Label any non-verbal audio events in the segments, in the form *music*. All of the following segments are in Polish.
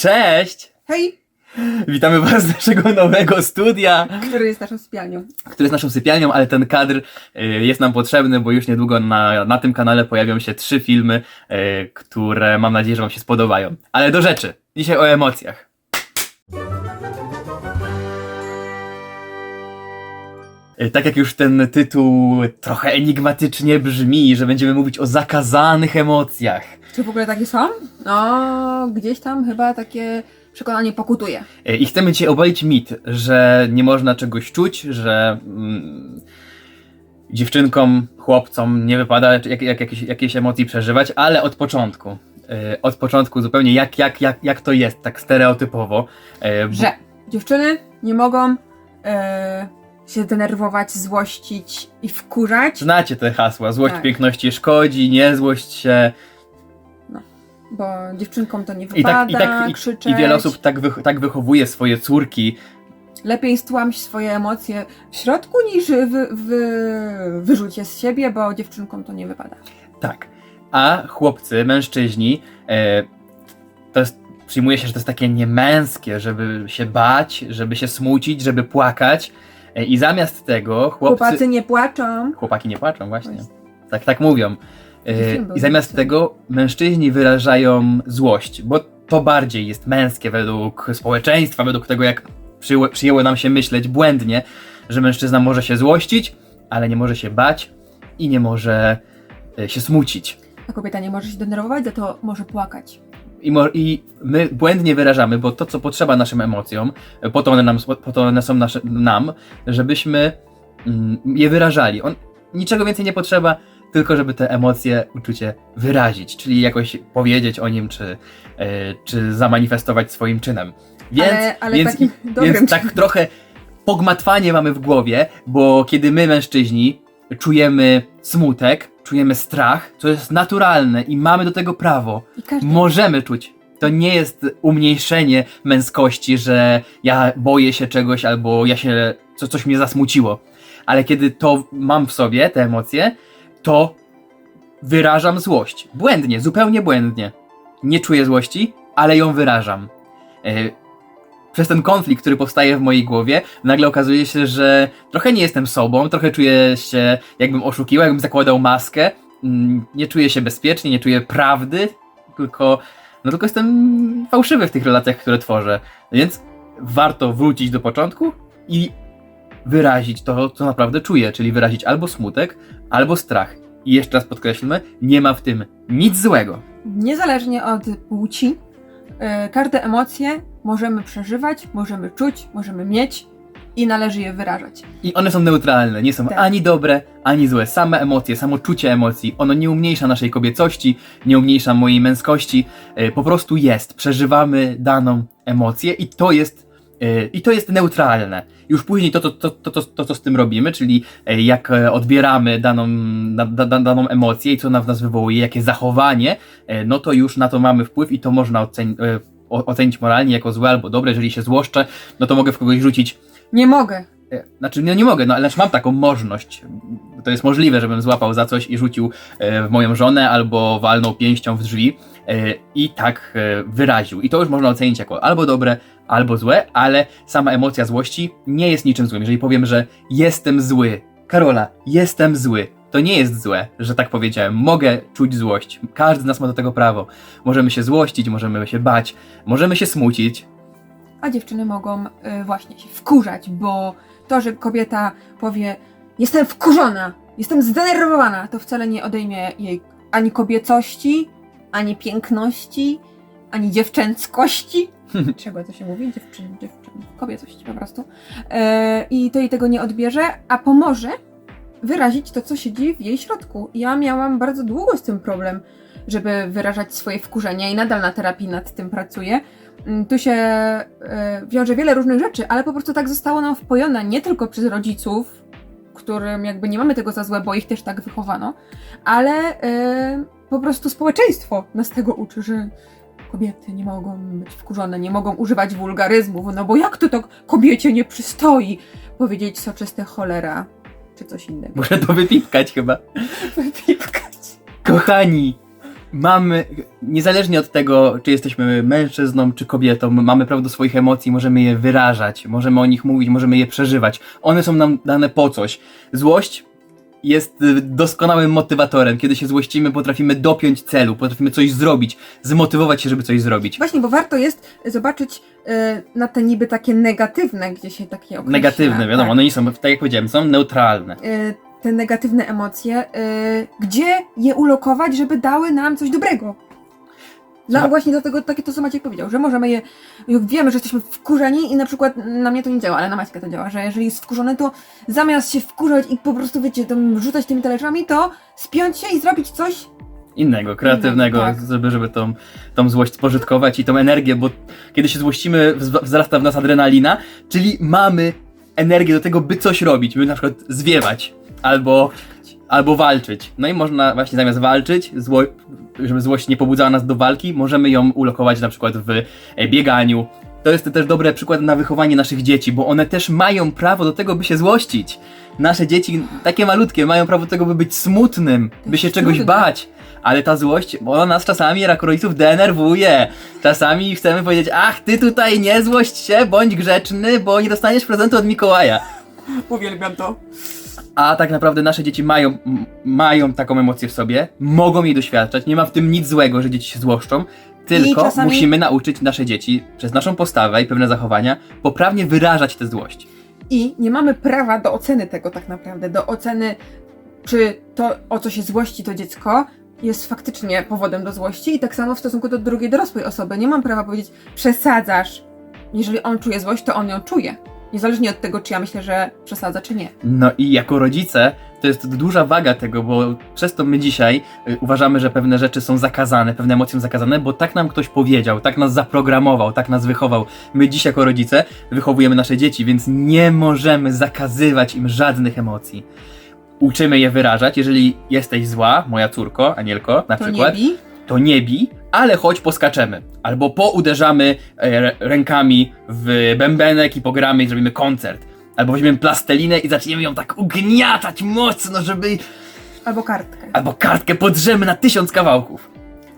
Cześć! Hej, Witamy Was z naszego nowego studia, który jest naszą sypialnią. który jest naszą sypialnią, ale ten kadr y, jest nam potrzebny, bo już niedługo na, na tym kanale pojawią się trzy filmy, y, które mam nadzieję, że Wam się spodobają. Ale do rzeczy. Dzisiaj o emocjach. Tak jak już ten tytuł trochę enigmatycznie brzmi, że będziemy mówić o zakazanych emocjach. Czy w ogóle takie są? No, gdzieś tam chyba takie przekonanie pokutuje. E, I chcemy Cię obalić mit, że nie można czegoś czuć, że mm, dziewczynkom, chłopcom nie wypada jak, jak, jakieś, jakieś emocji przeżywać, ale od początku. e, Od początku zupełnie jak, jak, jak, jak to jest, tak stereotypowo. e, bo- Że dziewczyny nie mogą e, się denerwować, złościć i wkurzać, Znacie te hasła. Złość Tak. piękności szkodzi, nie złość się. bo dziewczynkom to nie I wypada tak, i, tak, krzyczeć. i, i wiele osób tak, wych, tak wychowuje swoje córki. Lepiej stłamś swoje emocje w środku niż wy, wy, wyrzuć je z siebie, bo dziewczynkom to nie wypada. Tak. A chłopcy, mężczyźni, e, to jest, przyjmuje się, że to jest takie niemęskie, żeby się bać, żeby się smucić, żeby płakać. E, I zamiast tego chłopcy. Chłopacy nie płaczą. Chłopaki nie płaczą, właśnie. Właśnie. Tak, tak mówią. E, I zamiast tego mężczyźni wyrażają złość, bo to bardziej jest męskie według społeczeństwa, według tego, jak przyjęło, przyjęło nam się myśleć błędnie, że mężczyzna może się złościć, ale nie może się bać i nie może e, się smucić. A kobieta nie może się denerwować, za to może płakać. I, I my błędnie wyrażamy, bo to, co potrzeba naszym emocjom, po to one, nam, po to one są nasze, nam, żebyśmy mm, je wyrażali. On, niczego więcej nie potrzeba, tylko żeby te emocje, uczucie wyrazić, czyli jakoś powiedzieć o nim, czy, e, czy zamanifestować swoim czynem. Więc, ale ale więc, takim dobrym więc tak trochę pogmatwanie mamy w głowie, bo kiedy my, mężczyźni, czujemy smutek, czujemy strach, to jest naturalne i mamy do tego prawo. I każdy Możemy czuć. To nie jest umniejszenie męskości, że ja boję się czegoś albo ja się, co, coś mnie zasmuciło. Ale kiedy to mam w sobie, te emocje, to wyrażam złość. Błędnie, zupełnie błędnie. Nie czuję złości, ale ją wyrażam. E, Przez ten konflikt, który powstaje w mojej głowie, nagle okazuje się, że trochę nie jestem sobą, trochę czuję się, jakbym oszukiwał, jakbym zakładał maskę. Mm, Nie czuję się bezpiecznie, nie czuję prawdy, tylko, no tylko jestem fałszywy w tych relacjach, które tworzę. Więc warto wrócić do początku i wyrazić to, co naprawdę czuję, czyli wyrazić albo smutek, albo strach. I jeszcze raz podkreślmy, nie ma w tym nic złego. Niezależnie od płci, e, każde emocje możemy przeżywać, możemy czuć, możemy mieć i należy je wyrażać. I one są neutralne, nie są Tak. ani dobre, ani złe. Same emocje, samo czucie emocji, ono nie umniejsza naszej kobiecości, nie umniejsza mojej męskości, e, po prostu jest. Przeżywamy daną emocję i to jest, e, i to jest neutralne. Już później to, to, to, to, to, to co z tym robimy, czyli e, jak odbieramy daną, da, da, daną emocję i co ona w nas wywołuje, jakie zachowanie, no to już na to mamy wpływ i to można oceni, e, o- ocenić moralnie jako złe albo dobre. Jeżeli się złoszczę, no to mogę w kogoś rzucić Nie mogę. E, Znaczy, no nie mogę, no ale znaczy mam taką możliwość. To jest możliwe, żebym złapał za coś i rzucił e, w moją żonę albo walnął pięścią w drzwi e, i tak wyraził. I to już można ocenić jako albo dobre, albo złe, ale sama emocja złości nie jest niczym złym. Jeżeli powiem, że jestem zły, Karola, jestem zły, to nie jest złe, że tak powiedziałem. Mogę czuć złość. Każdy z nas ma do tego prawo. Możemy się złościć, możemy się bać, możemy się smucić, A dziewczyny mogą y, właśnie się wkurzać, bo to, że kobieta powie jestem wkurzona, jestem zdenerwowana, to wcale nie odejmie jej ani kobiecości, ani piękności, ani dziewczęckości. *laughs* Czego to się mówi? Dziewczyn, dziewczyn, kobiecość po prostu. E, I to jej tego nie odbierze, a pomoże wyrazić to, co siedzi w jej środku. Ja miałam bardzo długo z tym problem, żeby wyrażać swoje wkurzenie i nadal na terapii nad tym pracuję. Mm, Tu się e, wiąże wiele różnych rzeczy, ale po prostu tak zostało nam wpojone nie tylko przez rodziców, którym jakby nie mamy tego za złe, bo ich też tak wychowano, ale e, po prostu społeczeństwo nas tego uczy, że kobiety nie mogą być wkurzone, nie mogą używać wulgaryzmów, no bo jak to tak kobiecie nie przystoi powiedzieć soczyste cholera, czy coś innego. muszę to wypipkać chyba. *laughs* Wypipkać. Kochani, mamy, niezależnie od tego, czy jesteśmy mężczyzną, czy kobietą, mamy prawo do swoich emocji, możemy je wyrażać, możemy o nich mówić, możemy je przeżywać. One są nam dane po coś. Złość jest y, doskonałym motywatorem. Kiedy się złościmy, potrafimy dopiąć celu, potrafimy coś zrobić, zmotywować się, żeby coś zrobić. Właśnie, bo warto jest zobaczyć e, na te niby takie negatywne, gdzie się takie określa. Negatywne, wiadomo, tak. one nie są, tak jak powiedziałem, są neutralne. E, te negatywne emocje, e, gdzie je ulokować, żeby dały nam coś dobrego. No Słuchaj- właśnie dlatego takie to, co Maciek powiedział, że możemy je, jak wiemy, że jesteśmy wkurzeni i na przykład na mnie to nie działa, ale na Maćka to działa, że jeżeli jest wkurzony, to zamiast się wkurzać i po prostu, wiecie, tam rzucać tymi talerzami, to spiąć się i zrobić coś Innego, kreatywnego, tak. żeby, żeby tą, tą złość spożytkować i tą energię, bo kiedy się złościmy, wz- wzrasta w nas adrenalina, czyli mamy energię do tego, by coś robić, by na przykład zwiewać albo, albo walczyć. No i można właśnie zamiast walczyć, zło, żeby złość nie pobudzała nas do walki, możemy ją ulokować na przykład w e, bieganiu. To jest też dobry przykład na wychowanie naszych dzieci, bo one też mają prawo do tego, by się złościć. Nasze dzieci, takie malutkie, mają prawo do tego, by być smutnym, by się czegoś bać. Ale ta złość, ona nas czasami, jako rodziców, denerwuje. Czasami chcemy powiedzieć, ach, ty tutaj nie złość się, bądź grzeczny, bo nie dostaniesz prezentu od Mikołaja. Uwielbiam to. A tak naprawdę nasze dzieci mają, mają taką emocję w sobie, mogą jej doświadczać, nie ma w tym nic złego, że dzieci się złoszczą, tylko czasami- musimy nauczyć nasze dzieci przez naszą postawę i pewne zachowania poprawnie wyrażać tę złość. I nie mamy prawa do oceny tego tak naprawdę, do oceny, czy to, o co się złości to dziecko, jest faktycznie powodem do złości i tak samo w stosunku do drugiej dorosłej osoby. Nie mam prawa powiedzieć, przesadzasz. Jeżeli on czuje złość, to on ją czuje. Niezależnie od tego, czy ja myślę, że przesadza, czy nie. No i jako rodzice to jest duża waga tego, bo przez to my dzisiaj y, uważamy, że pewne rzeczy są zakazane, pewne emocje są zakazane, bo tak nam ktoś powiedział, tak nas zaprogramował, tak nas wychował. My dziś jako rodzice wychowujemy nasze dzieci, więc nie możemy zakazywać im żadnych emocji. Uczymy je wyrażać, jeżeli jesteś zła, moja córko, Anielko, na To przykład, nie to nie bij, ale choć poskaczemy. Albo pouderzamy e, rękami w bębenek i pogramy i zrobimy koncert. Albo weźmiemy plastelinę i zaczniemy ją tak ugniatać mocno, żeby... Albo kartkę. Albo kartkę podrzemy na tysiąc kawałków.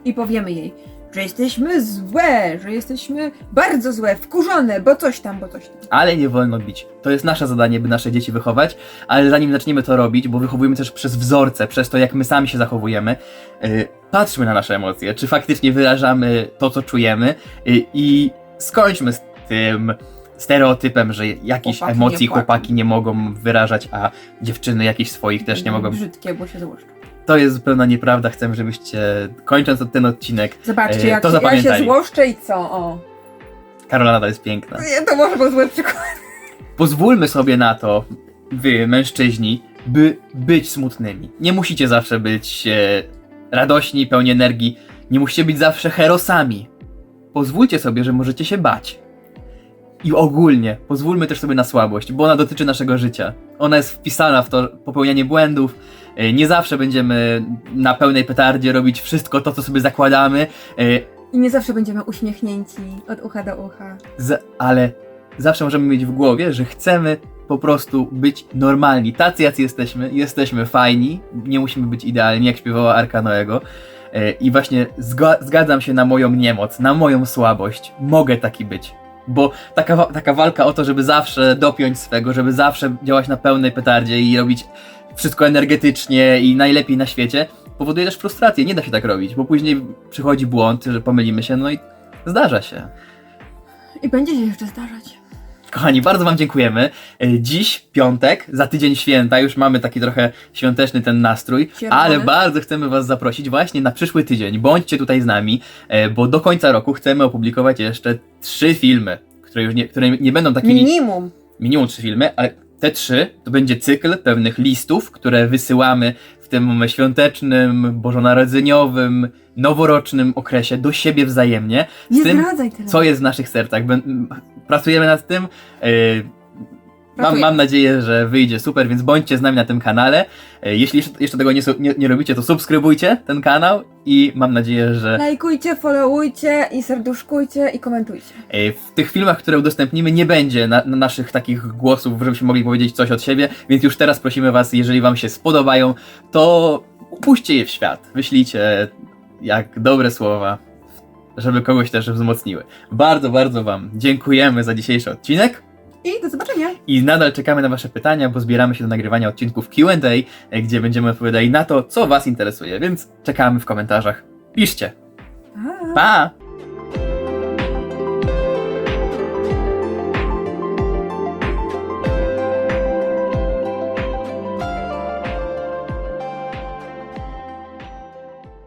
I powiemy jej, że jesteśmy złe, że jesteśmy bardzo złe, wkurzone, bo coś tam, bo coś tam. Ale nie wolno bić. To jest nasze zadanie, by nasze dzieci wychować, ale zanim zaczniemy to robić, bo wychowujemy też przez wzorce, przez to, jak my sami się zachowujemy, yy, patrzmy na nasze emocje, czy faktycznie wyrażamy to, co czujemy yy, i skończmy z tym stereotypem, że jakichś Chłopaki emocji nie chłopaki nie mogą wyrażać, a dziewczyny jakichś swoich też nie mogą. Brzydkie, bo się złoszczą. To jest zupełna nieprawda. Chcę, żebyście, kończąc ten odcinek, Zobaczcie, E, jak to się, ja się złoszczę i co? O. Karola nadal jest piękna. Nie, to może był zły przykład. Pozwólmy sobie na to, wy, mężczyźni, by być smutnymi. Nie musicie zawsze być e, radośni, pełni energii. Nie musicie być zawsze herosami. Pozwólcie sobie, że możecie się bać. I ogólnie, pozwólmy też sobie na słabość, bo ona dotyczy naszego życia. Ona jest wpisana w to popełnianie błędów. E, Nie zawsze będziemy na pełnej petardzie robić wszystko to, co sobie zakładamy, e, I nie zawsze będziemy uśmiechnięci od ucha do ucha. z, ale zawsze możemy mieć w głowie, że chcemy po prostu być normalni. Tacy, jacy jesteśmy, jesteśmy fajni, nie musimy być idealni, jak śpiewała Arka Noego. E, I właśnie zga- zgadzam się na moją niemoc, na moją słabość. Mogę taki być. Bo taka, taka walka o to, żeby zawsze dopiąć swego, żeby zawsze działać na pełnej petardzie i robić wszystko energetycznie i najlepiej na świecie, powoduje też frustrację. Nie da się tak robić, bo później przychodzi błąd, że pomylimy się, no i zdarza się. I będzie się jeszcze zdarzać. Kochani, bardzo Wam dziękujemy. E, Dziś piątek, za tydzień święta, już mamy taki trochę świąteczny ten nastrój, ale bardzo chcemy Was zaprosić właśnie na przyszły tydzień. Bądźcie tutaj z nami, e, bo do końca roku chcemy opublikować jeszcze trzy filmy, które już nie, które nie będą takimi Minimum. minimum trzy filmy, ale te trzy to będzie cykl pewnych listów, które wysyłamy w tym świątecznym, bożonarodzeniowym, noworocznym okresie do siebie wzajemnie. Z Nie tym, zdradzaj tyle. co jest w naszych sercach. Bę- m, Pracujemy nad tym. Yy, mam, mam nadzieję, że wyjdzie super, więc bądźcie z nami na tym kanale. Yy, Jeśli jeszcze, tego nie, nie, nie robicie, to subskrybujcie ten kanał i mam nadzieję, że Lajkujcie, followujcie i serduszkujcie i komentujcie. yy, w tych filmach, które udostępnimy, nie będzie na, na naszych takich głosów, żebyśmy mogli powiedzieć coś od siebie, więc już teraz prosimy Was, jeżeli Wam się spodobają, to upuśćcie je w świat. Wyślijcie jak dobre słowa, żeby kogoś też wzmocniły. Bardzo, bardzo Wam dziękujemy za dzisiejszy odcinek. I do zobaczenia! I nadal czekamy na Wasze pytania, bo zbieramy się do nagrywania odcinków QA, e, gdzie będziemy odpowiadali na to, co Was interesuje, więc czekamy w komentarzach. Piszcie. Pa! Pa!